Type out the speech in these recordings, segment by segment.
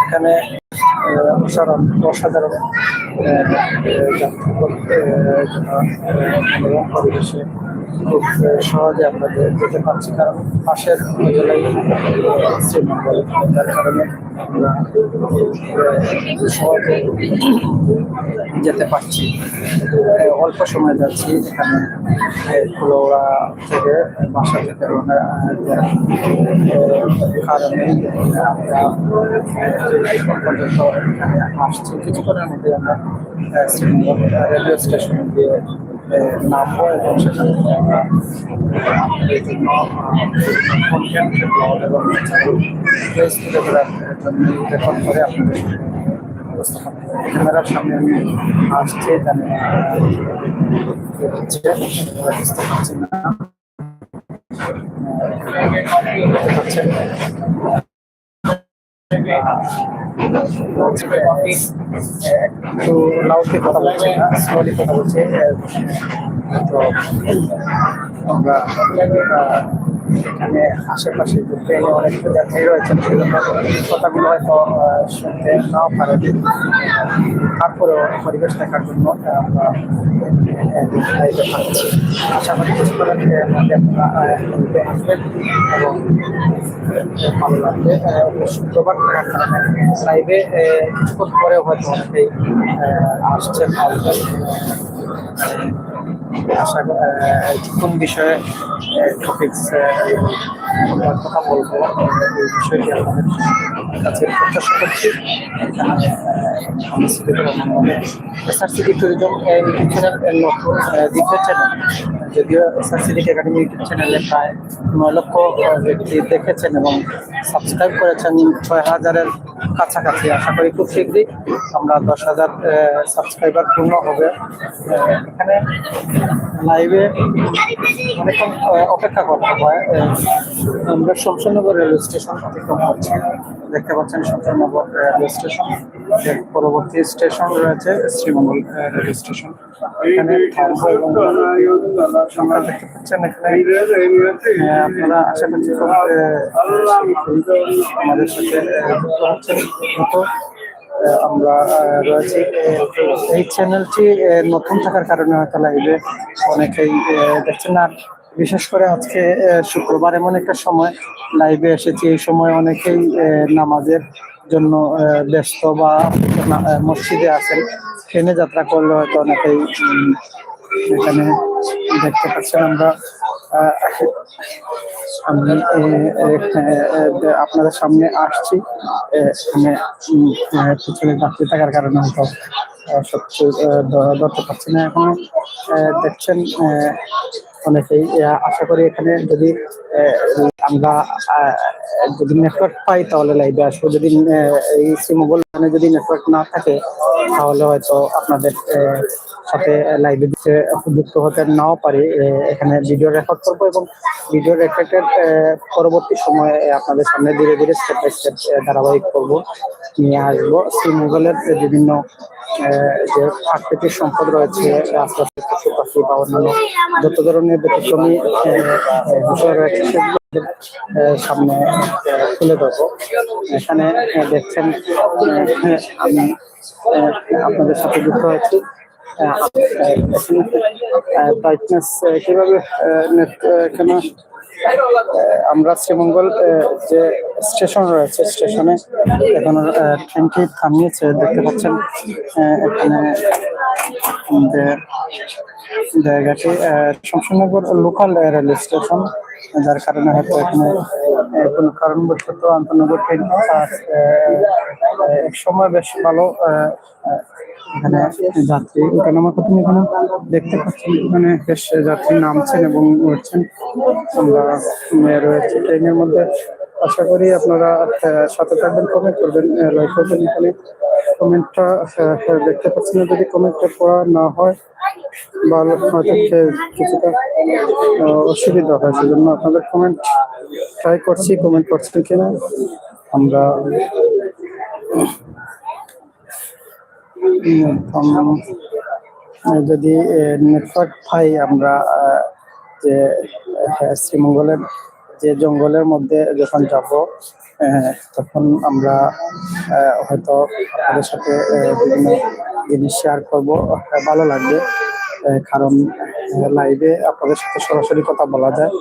এখানে আহ, অসাধারণ অসাধারণ মনোরম পরিবেশে খুব সহজে আমরা যেতে পারছি। কারণ পাশের জেলায় শ্রীমঙ্গল যার কারণে আমরা সহজে যেতে পারছি। অল্প সময় যাচ্ছি এখানে। কুলোড়া থেকে বাসা থেকে কারণে আমরা আসছি। কিছুক্ষণের মধ্যে আমরা শ্রীমঙ্গল রেলওয়ে স্টেশনে আহ, নামবো এবং সেখান আমরা এই জন্য এবং প্লেস আপনাদের। ক্যামেরার সামনে আমি আসছি এখানে হচ্ছে বুঝতে পারছি না পাচ্ছেন একটু লাউডলি কথা বলছে না স্লোলি কথা আমরা এখানে আশেপাশে ট্রেনে অনেক যাত্রী রয়েছেন কথাগুলো হয়তো শুনতে নাও পারে তারপরেও পরিবেশ দেখার জন্য আশা করি আপনারা আসবেন এবং ভালো লাগবে। শুক্রবার থাকার কারণে লাইভে কিছুক্ষণ পরেও হয়তো অনেকেই আসছেন, আসবেন। আশা কোন বিষয়ে টপিক্স কথা বলব এই বিষয়টি আমাদের কাছে প্রত্যাশা করছি। এসআরসি ট্যুরিজম এই লক্ষ্য দ্বিতীয় চ্যানেল যদিও এসআরসি একাডেমি ইউটিউব চ্যানেলে প্রায় নয় লক্ষ ব্যক্তি দেখেছেন এবং সাবস্ক্রাইব করেছেন, ছয় হাজারের কাছাকাছি। আশা করি খুব শীঘ্রই আমরা দশ হাজার সাবস্ক্রাইবার পূর্ণ হবে। এখানে লাইভে অনেকক্ষণ অপেক্ষা করতে হয়। আমরা শমশানগর রেলওয়ে স্টেশন অতিক্রম করছি। দেখতে পাচ্ছেন শমশানগর রেলওয়ে স্টেশন। পরবর্তী স্টেশন রয়েছে শ্রীমঙ্গল রেলওয়ে স্টেশন। এখানে সংখ্যা দেখতে পাচ্ছেন। এখানে আপনারা আশা করছি খুব, আমাদের সাথে যুক্ত হচ্ছেন আমরা রয়েছি। এই চ্যানেলটি নতুন থাকার কারণে হয়তো লাইভে অনেকেই দেখছেন। আর বিশেষ করে আজকে শুক্রবার এমন একটা সময় লাইভে এসেছি। এই সময় অনেকেই নামাজের জন্য ব্যস্ত বা মসজিদে আছেন, ট্রেনে যাত্রা করলে হয়তো অনেকেই এখানে দেখতে পাচ্ছেন আমরা আমি আপনাদের সামনে আসছি এখানে পিছনে যাত্রী থাকার কারণে হয়তো সত্যি ধরতে পারছি না এখন দেখছেন অনেকেই আশা করি এখানে যদি আমরা যদি নেটওয়ার্ক পাই তাহলে লাইভে আসব। যদি এই সিম মোবাইল যদি নেটওয়ার্ক না থাকে, তাহলে হয়তো আপনাদের সাথে লাইভে যুক্ত হতে নাও পারি। এখানে ভিডিও রেকর্ড করব এবং ভিডিও রেকর্ডের পরবর্তী সময়ে আপনাদের সামনে ধীরে ধীরে স্টেপ বাই স্টেপ ধারাবাহিক করব, নিয়ে আসব। মোবাইলের বিভিন্ন যে প্রাকৃতিক সম্পদ রয়েছে থেকে পশু পাখি বা অন্যান্য যত ধরনের ব্যতিক্রমী বিষয় রয়েছে সামনে তুলে ধরবো। এখানে দেখছেন আমি আপনাদের সাথে যুক্ত হয়েছি। ব্রাইটনেস কীভাবে কেন আমরা শ্রীমঙ্গল যে স্টেশন রয়েছে, স্টেশনে এখন ট্রেনটি থামিয়েছে, দেখতে পাচ্ছেন এখানে, যে জায়গাটি শমশানগর লোকাল রেলওয়ে স্টেশন যার কারণে হয়তো এখানে কোনো কারণবশত আন্তনগর ট্রেন এক সময় বেশ ভালো এখানে যাত্রী ওঠানামা করছেন এখানে দেখতে পাচ্ছেন এখানে বেশ যাত্রী নামছেন এবং উঠছেন। আমরা রয়েছে। ট্রেনের মধ্যে আশা করি আপনারা সাথে থাকবেন কমেন্ট করবেন লাইক করবেন, এখানে কমেন্টটা দেখতে পাচ্ছি না, যদি কমেন্টটা পড়া না হয়, বা হয়তো কিছুটা অসুবিধা হয়, সেজন্য আপনাদের কমেন্ট ট্রাই করছি কমেন্ট করছেন কিনা, আমরা যদি নেটওয়ার্ক পাই আমরা যে শ্রীমঙ্গলের যে জঙ্গলের মধ্যে যখন যাব তখন আমরা হয়তো আপনাদের সাথে বিভিন্ন জিনিস শেয়ার করব। ভালো লাগবে কারণ লাইভে আপনাদের সাথে সরাসরি কথা বলা যায়।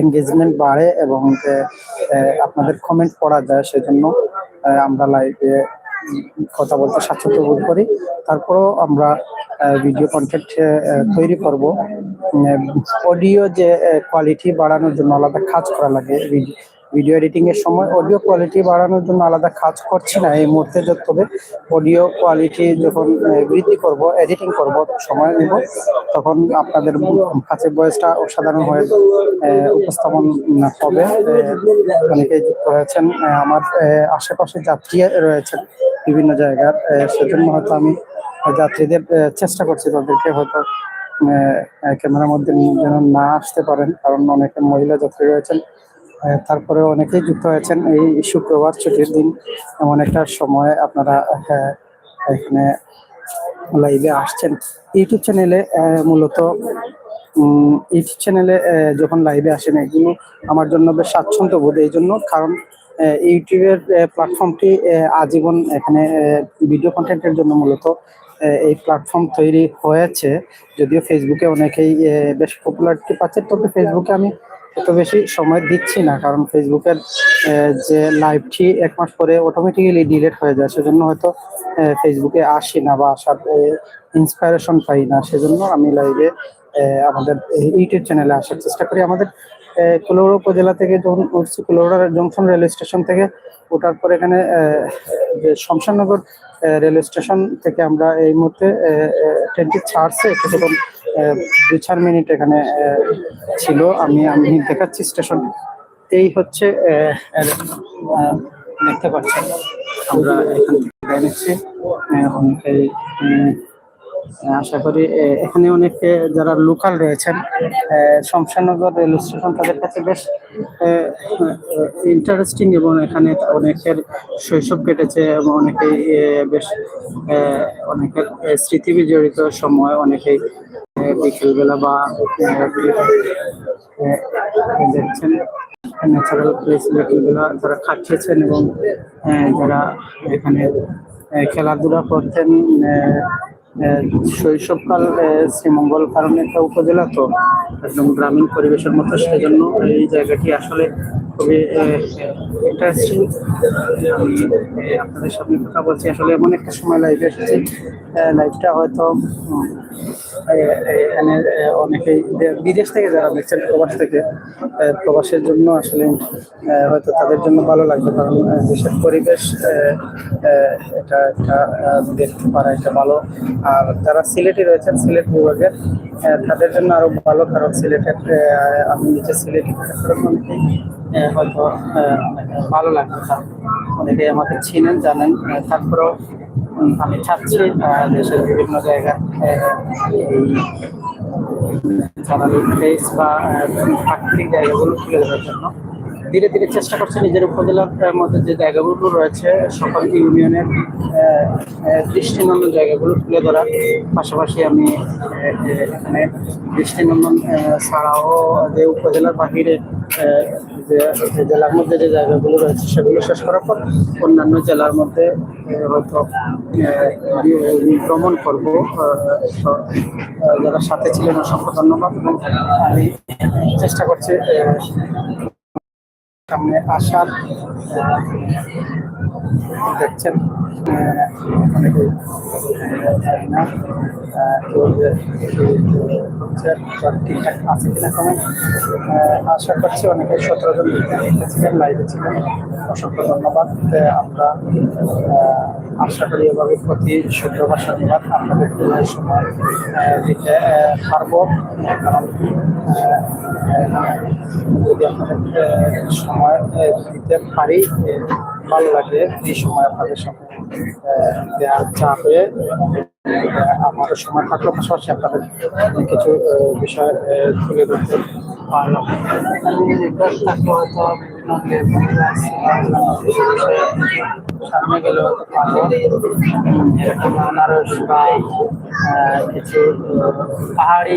এনগেজমেন্ট বাড়ে এবং আপনাদের কমেন্ট পড়া যায়, সেজন্য আমরা লাইভে কথা বলতে স্বাচ্ছন্দ্য বোধ করি। তারপরও আমরা ভিডিও কন্টেন্ট তৈরি করব। অডিও যে কোয়ালিটি বাড়ানোর জন্য আলাদা কাজ করা লাগে। এডিটিং এর সময় অডিও কোয়ালিটি বাড়ানোর জন্য আলাদা কাজ করছি না। এই মুহূর্তে তবে অডিও কোয়ালিটি যখন বৃদ্ধি করব এডিটিং করব, সময় নেব, তখন আপনাদের কাছে বয়সটা অসাধারণ হয়ে উপস্থাপন হবে। অনেকে যুক্ত হয়েছেন আমার আশেপাশে যাত্রী রয়েছেন বিভিন্ন জায়গার সেজন্য হয়তো আমি যাত্রীদের চেষ্টা করছি তাদেরকে হয়তো ক্যামেরার মধ্যে যেন না আসতে পারেন, কারণ অনেকে মহিলা যাত্রী রয়েছেন। তারপরে অনেকেই যুক্ত হয়েছেন এই শুক্রবার ছুটির দিন। এমন একটা সময় আপনারা আহ, এখানে লাইভে আসছেন। ইউটিউব চ্যানেলে মূলত ইউটিউব চ্যানেলে যখন লাইভে আসেন এগুলো আমার জন্য বেশ স্বাচ্ছন্দ্য বোধ। এই জন্য কারণ ইউটিউবের প্ল্যাটফর্মটি আজীবন এখানে ভিডিও কন্টেন্টের জন্য মূলত এই প্ল্যাটফর্ম তৈরি হয়েছে। যদিও ফেসবুকে অনেকেই বেশ পপুলারিটি পাচ্ছে তবে ফেসবুকে আমি এত বেশি সময় দিচ্ছি না কারণ ফেসবুকের যে লাইভটি এক মাস পরে অটোমেটিক্যালি ডিলেট হয়ে যায় সেজন্য হয়তো ফেসবুকে আসি না বা আসার ইন্সপায়ারেশন পাই না। সেজন্য আমি লাইভে আমাদের ইউটিউব চ্যানেলে আসার চেষ্টা করি। আমাদের কুলোড়া উপজেলা থেকে যখন উঠছি কুলোড়া জংশন রেল স্টেশন থেকে ওঠার পর এখানে যে শমশাননগর আহ, রেল স্টেশন থেকে আমরা এই মুহূর্তে ট্রেনটি ছাড়ছে। কিছুক্ষণ দুই চার মিনিট এখানে ছিল। আমি আমি দেখাচ্ছি স্টেশন। এই হচ্ছে দেখতে পাচ্ছেন আমরা এখান থেকে বিদায় নিচ্ছি আশা করি এখানে অনেকে যারা লোকাল রয়েছেন আহ, শমশাননগর রেল স্টেশন তাদের কাছে বেশ ইন্টারেস্টিং এবং এখানে অনেকের শৈশব কেটেছে এবং অনেকেই বেশ অনেকের স্মৃতি বিজড়িত সময় অনেকেই বিকেলবেলা বা দেখছেন। ন্যাচারাল প্লেস বিকেলবেলা যারা কাটিয়েছেন এবং যারা এখানে খেলাধুলা করতেন শৈশবকাল শ্রীমঙ্গল কারণে একটা উপজেলা তো, একদম গ্রামীণ পরিবেশের মতো, সেজন্য এই জায়গাটি আসলে খুবই ইন্টারেস্টিং আমি আপনাদের সামনে কথা বলছি। আসলে এমন একটা সময় লাইভে এসেছি লাইভটা হয়তো এখানে বিদেশ থেকে যারা দেখছেন, প্রবাস থেকে প্রবাসের জন্য আসলে হয়তো তাদের জন্য ভালো লাগবে। কারণ দেশের পরিবেশ এটা একটা দেখতে পারা এটা ভালো। আর যারা সিলেটে রয়েছেন, সিলেট বিভাগের তাদের জন্য আরও ভালো। কারণ সিলেটের আমি নিজে সিলেটি হয়তো ভালো লাগবে তার অনেকে আমাকে চিনেন, জানেন তারপরেও আমি চাচ্ছি দেশের বিভিন্ন জায়গায় এই প্লেস বা প্রাকৃতিক জায়গাগুলো তুলে ধরার জন্য। ধীরে ধীরে চেষ্টা করছে নিজের উপজেলার মধ্যে যে জায়গাগুলো রয়েছে, সকল ইউনিয়নের দৃষ্টিনন্দন জায়গাগুলো তুলে ধরার। পাশাপাশি আমি এখানে দৃষ্টিনন্দন ছাড়াও যে উপজেলার বাহিরে যে জেলার মধ্যে যে জায়গাগুলো রয়েছে সেগুলো শেষ করার পর অন্যান্য জেলার মধ্যে হয়তো ভ্রমণ করব। যারা সাথে ছিলেন, অসংখ্য ধন্যবাদ। এবং আমি চেষ্টা করছি সামনে আসার দেখছেন। অনেকে ঠিকঠাক আছে কিনা কমেন্ট আশা করছি অনেকে সতেরো জন ছিলেন লাইভে ছিলেন। অসংখ্য ধন্যবাদ। আমরা আশা করি এভাবে প্রতি শুক্রবার, শনিবার আপনাদের তুলনায় সময় দিতে পারব। কারণ যদি আপনাদের সময় দিতে পারি ভালো লাগে এই সময় আপনাদের সামনে দেওয়ার চাপে। আমারও সময় থাকল পাশাপাশি আপনাদের কিছু বিষয় তুলে ধরতে পারলাম। থাকলে হয়তো বিভিন্ন এরকম আনারস বা কিছু পাহাড়ি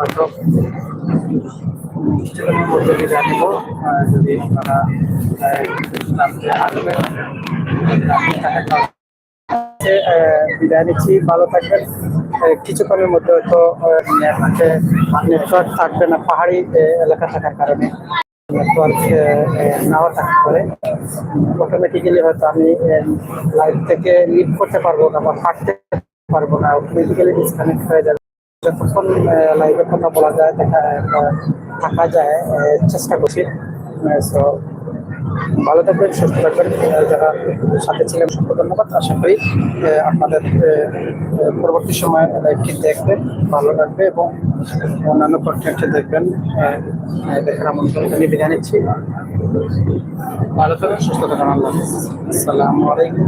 হয়তো যদি বিদায় নিচ্ছি ভালো থাকবেন কিছুক্ষণের মধ্যে হয়তো নেটওয়ার্ক থাকবে না, পাহাড়ি এলাকা থাকার কারণে। নেটওয়ার্ক নাও থাকতে পারে। অটোমেটিক্যালি হয়তো আমি লাইভ থেকে লিভ করতে পারব না বা হাঁটতে পারব না। অটোমেটিক্যালি ডিসকানেক্ট হয়ে যাবে। যতক্ষণ লাইভে কথা বলা যায়, দেখা থাকা যায় চেষ্টা করছি। সো ভালো থাকবেন, সুস্থ থাকবেন। যারা সাথে ছিলেন অসংখ্য ধন্যবাদ। আশা করি আপনাদের পরবর্তী সময় লাইভটি দেখবেন, ভালো লাগবে এবং অন্যান্য কন্টেন্ট দেখবেন। দেখার আমন্ত্রণ জানিয়ে বিদায় নিচ্ছি। ভালো থাকবেন, সুস্থ থাকবেন। আল্লাহ। আসসালামু আলাইকুম।